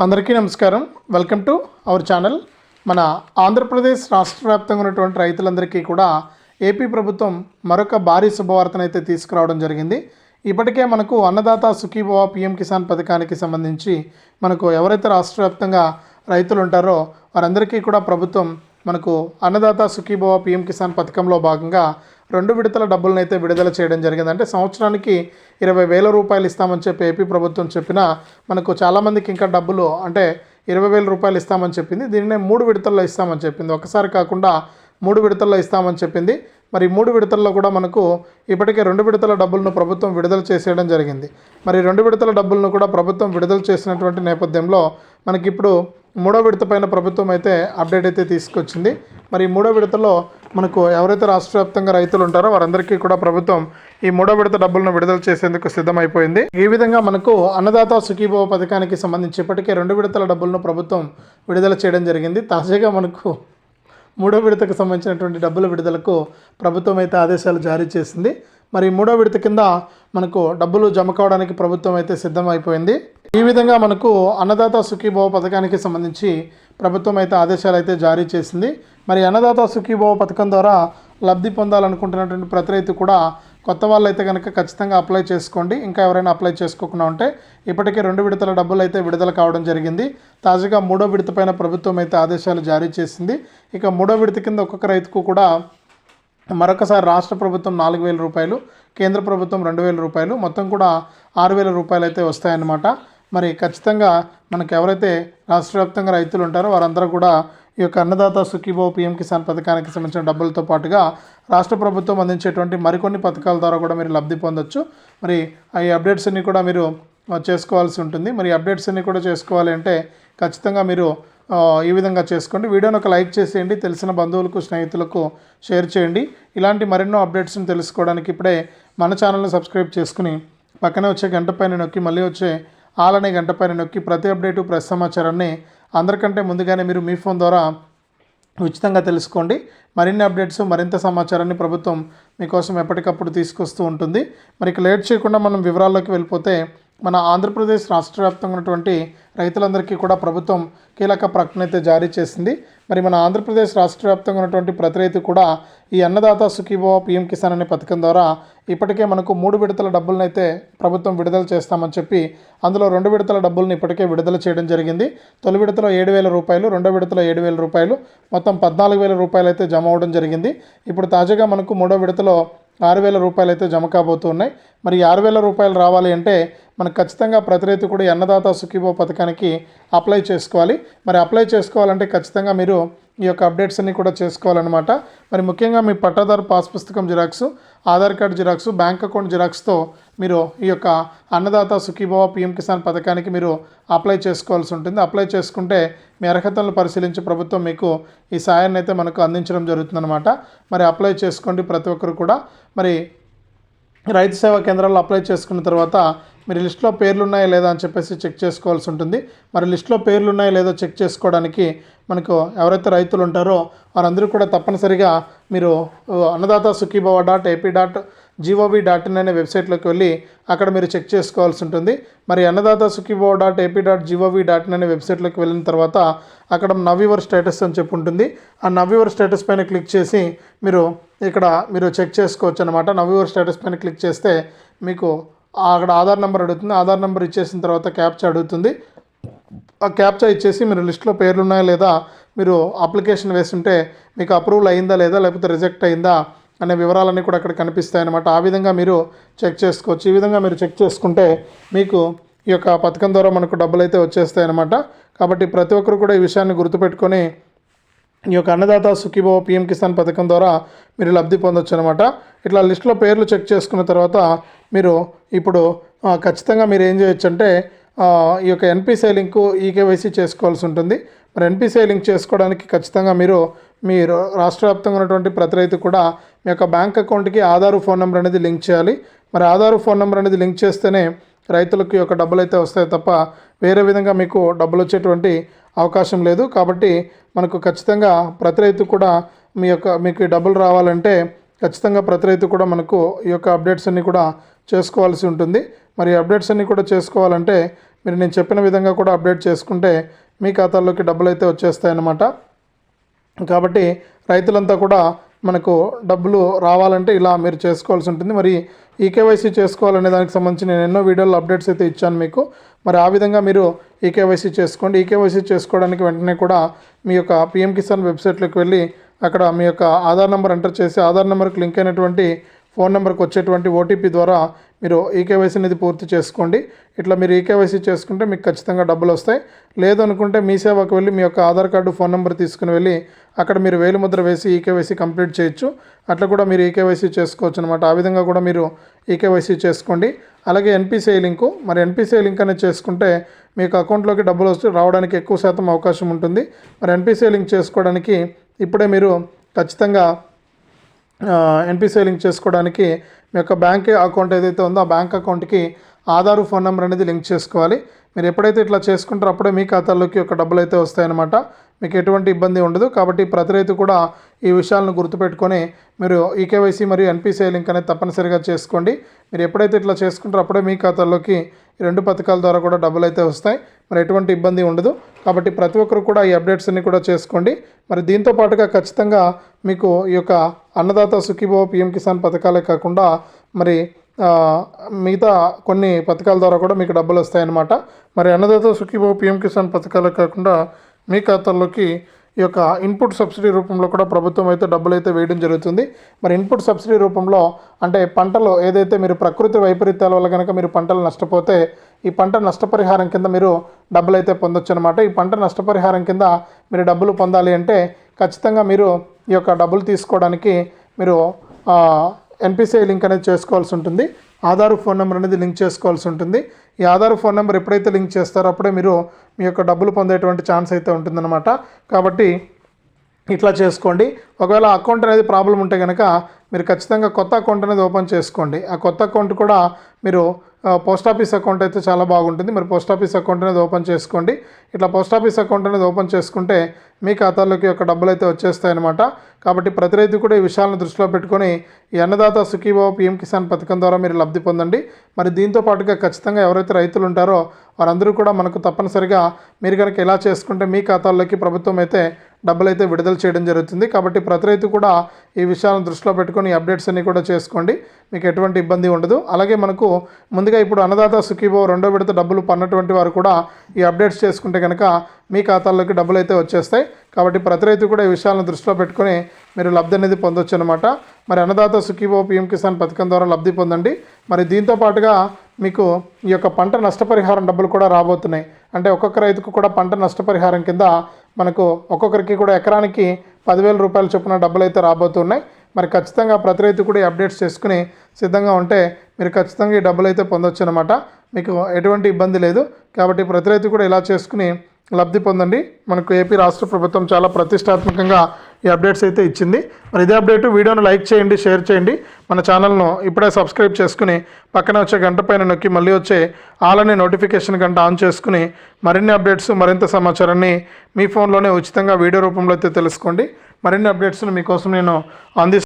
అందరికీ నమస్కారం. Welcome to our channel మన ఆంధ్రప్రదేశ్ రాష్ట్ర వ్యాప్తంగా ఉన్నటువంటి రైతులందరికీ కూడా ఏపీ ప్రభుత్వం మరొక భారీ శుభవార్తను అయితే తీసుకురావడం జరిగింది. ఇప్పటికే మనకు అన్నదాత సుఖీభవ పిఎం కిసాన్ పథకానికి సంబంధించి మనకు ఎవరైతే రాష్ట్ర వ్యాప్తంగా రైతులు ఉంటారో వారందరికీ కూడా ప్రభుత్వం మనకు అన్నదాత సుఖీభవ పిఎం కిసాన్ పథకంలో భాగంగా రెండు విడతల డబ్బులను అయితే విడుదల చేయడం జరిగింది. అంటే సంవత్సరానికి ఇరవై వేల రూపాయలు ఇస్తామని చెప్పి ఏపీ ప్రభుత్వం చెప్పినా మనకు చాలామందికి ఇంకా డబ్బులు అంటే ఇరవై వేల రూపాయలు ఇస్తామని చెప్పింది. దీనినే మూడు విడతల్లో ఇస్తామని చెప్పింది. ఒకసారి కాకుండా మూడు విడతల్లో ఇస్తామని చెప్పింది. మరి మూడు విడతల్లో కూడా మనకు ఇప్పటికే రెండు విడతల డబ్బులను ప్రభుత్వం విడుదల చేసేయడం జరిగింది. మరి రెండు విడతల డబ్బులను కూడా ప్రభుత్వం విడుదల చేసినటువంటి నేపథ్యంలో మనకిప్పుడు మూడో విడత పైన ప్రభుత్వం అయితే అప్డేట్ అయితే తీసుకొచ్చింది. మరి మూడో విడతలో మనకు ఎవరైతే రాష్ట్ర వ్యాప్తంగా రైతులు ఉంటారో వారందరికీ కూడా ప్రభుత్వం ఈ మూడో విడత డబ్బులను విడుదల చేసేందుకు సిద్ధమైపోయింది. ఈ విధంగా మనకు అన్నదాత సుఖీభవ పథకానికి సంబంధించి ఇప్పటికే రెండు విడతల డబ్బులను ప్రభుత్వం విడుదల చేయడం జరిగింది. తాజాగా మనకు మూడో విడతకు సంబంధించినటువంటి డబ్బుల విడుదలకు ప్రభుత్వం అయితే ఆదేశాలు జారీ చేసింది. మరి మూడో విడత కింద మనకు డబ్బులు జమ కావడానికి ప్రభుత్వం అయితే సిద్ధమైపోయింది. ఈ విధంగా మనకు అన్నదాత సుఖీభవ పథకానికి సంబంధించి ప్రభుత్వం అయితే ఆదేశాలు అయితే జారీ చేసింది. మరి అన్నదాత సుఖీభవ పథకం ద్వారా లబ్ధి పొందాలనుకుంటున్నటువంటి ప్రతి రైతు కూడా కొత్త వాళ్ళు అయితే కనుక ఖచ్చితంగా అప్లై చేసుకోండి. ఇంకా ఎవరైనా అప్లై చేసుకోకుండా ఉంటే ఇప్పటికే రెండు విడతల డబ్బులు అయితే విడుదల కావడం జరిగింది. తాజాగా మూడో విడత పైన ప్రభుత్వం అయితే ఆదేశాలు జారీ చేసింది. ఇక మూడో విడత కింద ఒక్కొక్క రైతుకు కూడా మరొకసారి రాష్ట్ర ప్రభుత్వం నాలుగు వేల రూపాయలు కేంద్ర ప్రభుత్వం రెండు వేల రూపాయలు మొత్తం కూడా ఆరు వేల రూపాయలు అయితే వస్తాయన్నమాట. మరి ఖచ్చితంగా మనకు ఎవరైతే రాష్ట్ర వ్యాప్తంగా రైతులు ఉంటారో వారందరూ కూడా ఈ యొక్క అన్నదాత సుఖీభో పిఎం కిసాన్ పథకానికి సంబంధించిన డబ్బులతో పాటుగా రాష్ట్ర ప్రభుత్వం అందించేటువంటి మరికొన్ని పథకాల ద్వారా కూడా మీరు లబ్ధి పొందొచ్చు. మరి ఈ అప్డేట్స్ అన్ని కూడా మీరు చేసుకోవాల్సి ఉంటుంది. మరి అప్డేట్స్ అన్ని కూడా చేసుకోవాలి అంటే ఖచ్చితంగా మీరు ఈ విధంగా చేసుకోండి. వీడియోని ఒక లైక్ చేసేయండి. తెలిసిన బంధువులకు స్నేహితులకు షేర్ చేయండి. ఇలాంటి మరెన్నో అప్డేట్స్ని తెలుసుకోవడానికి ఇప్పుడే మన ఛానల్ని సబ్స్క్రైబ్ చేసుకుని పక్కనే వచ్చే గంట పైన నొక్కి మళ్ళీ వచ్చే ఆలనే గంట పైన నొక్కి ప్రతి అప్డేటు ప్రతి సమాచారాన్ని అందరికంటే ముందుగానే మీరు మీ ఫోన్ ద్వారా ఉచితంగా తెలుసుకోండి. మరిన్ని అప్డేట్స్ మరింత సమాచారాన్ని ప్రభుత్వం మీకోసం ఎప్పటికప్పుడు తీసుకొస్తూ ఉంటుంది. మరి ఇక లేట్ చేయకుండా మనం వివరాల్లోకి వెళ్ళిపోతే మన ఆంధ్రప్రదేశ్ రాష్ట్ర వ్యాప్తంగా ఉన్నటువంటి రైతులందరికీ కూడా ప్రభుత్వం కీలక ప్రకటన అయితే జారీ చేసింది. మరి మన ఆంధ్రప్రదేశ్ రాష్ట్ర వ్యాప్తంగా ఉన్నటువంటి ప్రతి రైతు కూడా ఈ అన్నదాత సుఖీభవ పిఎం కిసాన్ అనే పథకం ద్వారా ఇప్పటికే మనకు మూడు విడతల డబ్బులను అయితే ప్రభుత్వం విడుదల చేస్తామని చెప్పి అందులో రెండు విడతల డబ్బులను ఇప్పటికే విడుదల చేయడం జరిగింది. తొలి విడతలో ఏడు వేల రూపాయలు రెండో విడతలో ఏడు వేల రూపాయలు మొత్తం పద్నాలుగు వేల రూపాయలు అయితే జమ అవడం జరిగింది. ఇప్పుడు తాజాగా మనకు మూడో విడతలో ఆరు వేల రూపాయలు అయితే జమ కాబోతున్నాయి. మరి ఆరు వేల రూపాయలు రావాలి అంటే మనకు ఖచ్చితంగా ప్రతి రైతు కూడా అన్నదాత సుఖీభో పథకానికి అప్లై చేసుకోవాలి. మరి అప్లై చేసుకోవాలంటే ఖచ్చితంగా మీరు ఈ యొక్క అప్డేట్స్ అన్ని కూడా చేసుకోవాలన్నమాట. మరి ముఖ్యంగా మీ పట్టాదారు పాస్ పుస్తకం xerox Aadhaar card xerox bank account జిరాక్స్తో మీరు ఈ యొక్క అన్నదాత సుఖీభవ పిఎం కిసాన్ పథకానికి మీరు అప్లై చేసుకోవాల్సి ఉంటుంది. అప్లై చేసుకుంటే మీ అర్హతలను పరిశీలించి ప్రభుత్వం మీకు ఈ సాయాన్ని అయితే మనకు అందించడం జరుగుతుందన్నమాట. మరి అప్లై చేసుకోండి ప్రతి ఒక్కరు కూడా. మరి రైతు సేవా కేంద్రాల్లో అప్లై చేసుకున్న తర్వాత మీరు లిస్ట్లో పేర్లు ఉన్నాయా లేదా అని చెప్పేసి చెక్ చేసుకోవాల్సి ఉంటుంది. మరి లిస్ట్లో పేర్లు ఉన్నాయా లేదో చెక్ చేసుకోవడానికి మనకు ఎవరైతే రైతులు ఉంటారో వారందరూ కూడా తప్పనిసరిగా మీరు Annadata Sukhibhava dot AP dot GOV dot in అనే వెబ్సైట్లోకి వెళ్ళి అక్కడ మీరు చెక్ చేసుకోవాల్సి ఉంటుంది. మరి Annadata Sukhibhava dot AP dot GOV dot in అనే వెబ్సైట్లోకి వెళ్ళిన తర్వాత అక్కడ నవ్యూవర్ స్టేటస్ అని చెప్పి ఉంటుంది ఆ నవ్యూవర్ స్టేటస్ పైన క్లిక్ చేసి మీరు ఇక్కడ మీరు చెక్ చేసుకోవచ్చు అనమాట నవ్యూవర్ స్టేటస్ పైన క్లిక్ చేస్తే మీకు అక్కడ ఆధార్ నెంబర్ అడుగుతుంది. ఆధార్ నెంబర్ ఇచ్చేసిన తర్వాత క్యాప్చా అడుగుతుంది. ఆ క్యాప్చా ఇచ్చేసి మీరు లిస్ట్లో పేర్లు ఉన్నాయా లేదా మీరు అప్లికేషన్ వేస్తుంటే మీకు అప్రూవల్ అయిందా లేదా లేకపోతే రిజెక్ట్ అయిందా అనే వివరాలన్నీ కూడా అక్కడ కనిపిస్తాయి అన్నమాట ఆ విధంగా మీరు చెక్ చేసుకోవచ్చు. ఈ విధంగా మీరు చెక్ చేసుకుంటే మీకు ఈ యొక్క పథకం ద్వారా మనకు డబ్బులు అయితే వచ్చేస్తాయి అన్నమాట కాబట్టి ప్రతి ఒక్కరు కూడా ఈ విషయాన్ని గుర్తుపెట్టుకొని ఈ యొక్క అన్నదాత సుఖీభవ పిఎం కిసాన్ పథకం ద్వారా మీరు లబ్ధి పొందొచ్చు అనమాట ఇట్లా లిస్ట్లో పేర్లు చెక్ చేసుకున్న తర్వాత మీరు ఇప్పుడు ఖచ్చితంగా మీరు ఏం చేయొచ్చు అంటే ఈ యొక్క ఎన్పిసిఐ లింక్ ఈకేవైసీ చేసుకోవాల్సి ఉంటుంది. మరి ఎన్పిసిఐ లింక్ చేసుకోవడానికి ఖచ్చితంగా మీరు మీరు రాష్ట్ర వ్యాప్తంగా ఉన్నటువంటి ప్రతి రైతు కూడా మీ యొక్క బ్యాంక్ అకౌంట్కి ఆధార్ ఫోన్ నెంబర్ అనేది లింక్ చేయాలి. మరి ఆధార్ ఫోన్ నెంబర్ అనేది లింక్ చేస్తేనే రైతులకు ఈ యొక్క డబ్బులు అయితే వస్తాయి తప్ప వేరే విధంగా మీకు డబ్బులు వచ్చేటువంటి అవకాశం లేదు. కాబట్టి మనకు ఖచ్చితంగా ప్రతి రైతు కూడా మీ యొక్క మీకు డబ్బులు రావాలంటే ఖచ్చితంగా ప్రతి రైతు కూడా మనకు ఈ యొక్క అప్డేట్స్ అన్నీ కూడా చేసుకోవాల్సి ఉంటుంది. మరి అప్డేట్స్ అన్నీ కూడా చేసుకోవాలంటే మీరు నేను చెప్పిన విధంగా కూడా అప్డేట్ చేసుకుంటే మీ ఖాతాల్లోకి డబ్బులు అయితే వచ్చేస్తాయన్నమాట. కాబట్టి రైతులంతా కూడా మనకు డబ్బులు రావాలంటే ఇలా మీరు చేసుకోవాల్సి ఉంటుంది. మరి ఈకేవైసీ చేసుకోవాలనే దానికి సంబంధించి నేను ఎన్నో వీడియోలు అప్డేట్స్ అయితే ఇచ్చాను మీకు. మరి ఆ విధంగా మీరు ఈకేవైసీ చేసుకోండి. ఈకేవైసీ చేసుకోవడానికి వెంటనే కూడా మీ యొక్క పిఎం కిసాన్ వెబ్సైట్లోకి వెళ్ళి అక్కడ మీ యొక్క ఆధార్ నెంబర్ ఎంటర్ చేసి ఆధార్ నెంబర్కి లింక్ అయినటువంటి ఫోన్ నెంబర్కి వచ్చేటువంటి ఓటీపీ ద్వారా మీరు ఈకేవైసీ అనేది పూర్తి చేసుకోండి. ఇట్లా మీరు ఈకేవైసీ చేసుకుంటే మీకు ఖచ్చితంగా డబ్బులు వస్తాయి. లేదనుకుంటే మీ సేవకు వెళ్ళి మీ యొక్క ఆధార్ కార్డు ఫోన్ నెంబర్ తీసుకుని వెళ్ళి అక్కడ మీరు వేలిముద్ర వేసి ఈకేవైసీ కంప్లీట్ చేయొచ్చు. అట్లా కూడా మీరు ఈకేవైసీ చేసుకోవచ్చు అనమాట ఆ విధంగా కూడా మీరు ఈకేవైసీ చేసుకోండి. అలాగే ఎన్పిసిఐ లింకు మరి ఎన్పిసిఐ లింక్ అనేది చేసుకుంటే మీకు అకౌంట్లోకి డబ్బులు వస్తే రావడానికి ఎక్కువ శాతం అవకాశం ఉంటుంది. మరి ఎన్పిసిఐ లింక్ చేసుకోవడానికి ఇప్పుడే మీరు ఖచ్చితంగా ఎన్పిసిఐ లింక్ చేసుకోవడానికి మీ యొక్క బ్యాంక్ అకౌంట్ ఏదైతే ఉందో ఆ బ్యాంక్ అకౌంట్కి ఆధార్ ఫోన్ నెంబర్ అనేది లింక్ చేసుకోవాలి. మీరు ఎప్పుడైతే ఇట్లా చేసుకుంటారో అప్పుడే మీ ఖాతాల్లోకి ఒక డబ్బులు అయితే వస్తాయన్నమాట. మీకు ఎటువంటి ఇబ్బంది ఉండదు. కాబట్టి ప్రతి రైతు కూడా ఈ విషయాలను గుర్తుపెట్టుకొని మీరు ఈకేవైసీ మరియు ఎన్పిసిఐ లింక్ అనేది తప్పనిసరిగా చేసుకోండి. మీరు ఎప్పుడైతే ఇట్లా చేసుకుంటారో అప్పుడే మీ ఖాతాల్లోకి ఈ రెండు పథకాల ద్వారా కూడా డబ్బులు అయితే వస్తాయి. మరి ఎటువంటి ఇబ్బంది ఉండదు. కాబట్టి ప్రతి ఒక్కరు కూడా ఈ అప్డేట్స్ అన్ని కూడా చేసుకోండి. మరి దీంతో పాటుగా ఖచ్చితంగా మీకు ఈ యొక్క అన్నదాత సుఖీభవ పిఎం కిసాన్ పథకాలే కాకుండా మరి మిగతా కొన్ని పథకాల ద్వారా కూడా మీకు డబ్బులు వస్తాయన్నమాట. మరి అన్నదాత సుఖీభవ పిఎం కిసాన్ పథకాలే కాకుండా మీ ఖాతాల్లోకి ఈ యొక్క ఇన్పుట్ సబ్సిడీ రూపంలో కూడా ప్రభుత్వం అయితే డబ్బులు అయితే వేయడం జరుగుతుంది. మరి ఇన్పుట్ సబ్సిడీ రూపంలో అంటే పంటలో ఏదైతే మీరు ప్రకృతి వైపరీత్యాల వల్ల కనుక మీరు పంటలు నష్టపోతే ఈ పంట నష్టపరిహారం కింద మీరు డబ్బులు అయితే పొందొచ్చు అనమాట ఈ పంట నష్టపరిహారం కింద మీరు డబ్బులు పొందాలి అంటే ఖచ్చితంగా మీరు ఈ యొక్క డబ్బులు తీసుకోవడానికి మీరు ఎన్పిసిఐ లింక్ అనేది చేసుకోవాల్సి ఉంటుంది. ఆధార్ ఫోన్ నెంబర్ అనేది లింక్ చేసుకోవాల్సి ఉంటుంది. ఈ ఆధార్ ఫోన్ నెంబర్ ఎప్పుడైతే లింక్ చేస్తారో అప్పుడే మీరు మీ యొక్క డబ్బులు పొందేటువంటి ఛాన్స్ అయితే ఉంటుందన్నమాట. కాబట్టి ఇట్లా చేసుకోండి. ఒకవేళ అకౌంట్ అనేది ప్రాబ్లం ఉంటే కనుక మీరు ఖచ్చితంగా కొత్త అకౌంట్ అనేది ఓపెన్ చేసుకోండి. ఆ కొత్త అకౌంట్ కూడా మీరు పోస్ట్ ఆఫీస్ అకౌంట్ అయితే చాలా బాగుంటుంది. మరి పోస్ట్ ఆఫీస్ అకౌంట్ అనేది ఓపెన్ చేసుకోండి. ఇట్లా పోస్ట్ ఆఫీస్ అకౌంట్ అనేది ఓపెన్ చేసుకుంటే మీ ఖాతాలోకి యొక్క డబ్బులు అయితే వచ్చేస్తాయన్నమాట. కాబట్టి ప్రతి రైతు కూడా ఈ విషయాలను దృష్టిలో పెట్టుకొని ఈ అన్నదాత సుఖీభావ పిఎం కిసాన్ పథకం ద్వారా మీరు లబ్ధి పొందండి. మరి దీంతో పాటుగా ఖచ్చితంగా ఎవరైతే రైతులు ఉంటారో వారందరూ కూడా మనకు తప్పనిసరిగా మీరు కనుక ఇలా చేసుకుంటే మీ ఖాతాల్లోకి ప్రభుత్వం అయితే డబ్బులు అయితే విడుదల చేయడం జరుగుతుంది. కాబట్టి ప్రతి రైతు కూడా ఈ విషయాలను దృష్టిలో పెట్టుకొని ఈ అప్డేట్స్ అన్నీ కూడా చేసుకోండి. మీకు ఎటువంటి ఇబ్బంది ఉండదు. అలాగే మనకు ముందుగా ఇప్పుడు అన్నదాత సుఖీభో రెండో విడత డబ్బులు పన్నటువంటి వారు కూడా ఈ అప్డేట్స్ చేసుకుంటే కనుక మీ ఖాతాల్లోకి డబ్బులు అయితే వచ్చేస్తాయి. కాబట్టి ప్రతి రైతు కూడా ఈ విషయాలను దృష్టిలో పెట్టుకొని మీరు లబ్ధి అనేది పొందొచ్చు అనమాట మరి అన్నదాత సుఖీభో పిఎం కిసాన్ పథకం ద్వారా లబ్ధి పొందండి. మరి దీంతో పాటుగా మీకు ఈ యొక్క పంట నష్టపరిహారం డబ్బులు కూడా రాబోతున్నాయి. అంటే ఒక్కొక్క రైతుకు కూడా పంట నష్టపరిహారం కింద మనకు ఒక్కొక్కరికి కూడా ఎకరానికి పదివేల రూపాయల చొప్పున డబ్బులు అయితే రాబోతున్నాయి. మరి ఖచ్చితంగా ప్రతి రైతు కూడా అప్డేట్స్ చేసుకుని సిద్ధంగా ఉంటే మీరు ఖచ్చితంగా ఈ డబ్బులు అయితే పొందొచ్చు అనమాట మీకు ఎటువంటి ఇబ్బంది లేదు. కాబట్టి ప్రతి రైతు కూడా ఇలా చేసుకుని లబ్ధి పొందండి. మనకు ఏపీ రాష్ట్ర ప్రభుత్వం చాలా ప్రతిష్టాత్మకంగా ఈ అప్డేట్స్ అయితే ఇచ్చింది. మరి ఇదే అప్డేట్ వీడియోను లైక్ చేయండి షేర్ చేయండి. మన ఛానల్ను ఇప్పుడే సబ్స్క్రైబ్ చేసుకుని పక్కన వచ్చే గంట పైన నొక్కి మళ్ళీ వచ్చే ఆలనే నోటిఫికేషన్ గంట ఆన్ చేసుకుని మరిన్ని అప్డేట్స్ మరింత సమాచారాన్ని మీ ఫోన్లోనే ఉచితంగా వీడియో రూపంలో అయితే తెలుసుకోండి. మరిన్ని అప్డేట్స్ను మీకోసం నేను అందిస్తాను